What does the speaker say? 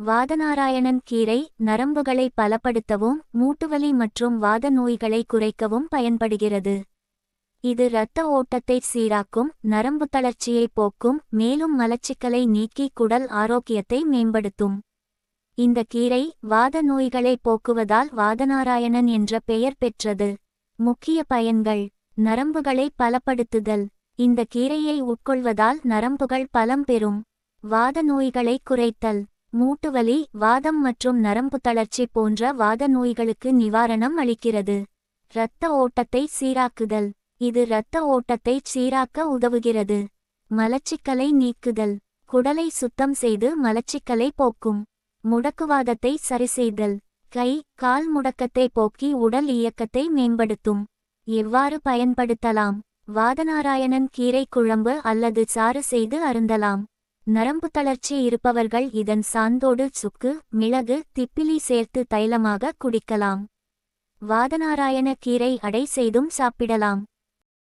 வாதநாராயணன் கீரை நரம்புகளை பலப்படுத்தவும் மூட்டுவலி மற்றும் வாத நோய்களை குறைக்கவும் பயன்படுகிறது. இது இரத்த ஓட்டத்தை சீராக்கும் நரம்பு தளர்ச்சியை போக்கும் மேலும் மலச்சிக்கலை நீக்கி குடல் ஆரோக்கியத்தை மேம்படுத்தும். இந்த கீரை வாத நோய்களை போக்குவதால் வாதநாராயணன் என்ற பெயர் பெற்றது. முக்கிய பயன்கள். நரம்புகளை பலப்படுத்துதல். இந்த கீரையை உட்கொள்வதால் நரம்புகள் பலம் பெறும். வாத நோய்களை குறைத்தல். மூட்டுவலி வாதம் மற்றும் நரம்பு தளர்ச்சி போன்ற வாத நோய்களுக்கு நிவாரணம் அளிக்கிறது. இரத்த ஓட்டத்தை சீராக்குதல். இது இரத்த ஓட்டத்தை சீராக்க உதவுகிறது. மலச்சிக்கலை நீக்குதல். குடலை சுத்தம் செய்து மலச்சிக்கலை போக்கும். முடக்குவாதத்தை சரிசெய்தல். கை கால் முடக்கத்தை போக்கி உடல் இயக்கத்தை மேம்படுத்தும். எவ்வாறு பயன்படுத்தலாம்? வாதநாராயணன் கீரை குழம்பு அல்லது சாறு செய்து அருந்தலாம். நரம்பு தளர்ச்சி இருப்பவர்கள் இதன் சாந்தோடு சுக்கு மிளகு திப்பிலி சேர்த்து தைலமாக குடிக்கலாம். வாதநாராயண கீரை அடை செய்தும் சாப்பிடலாம்.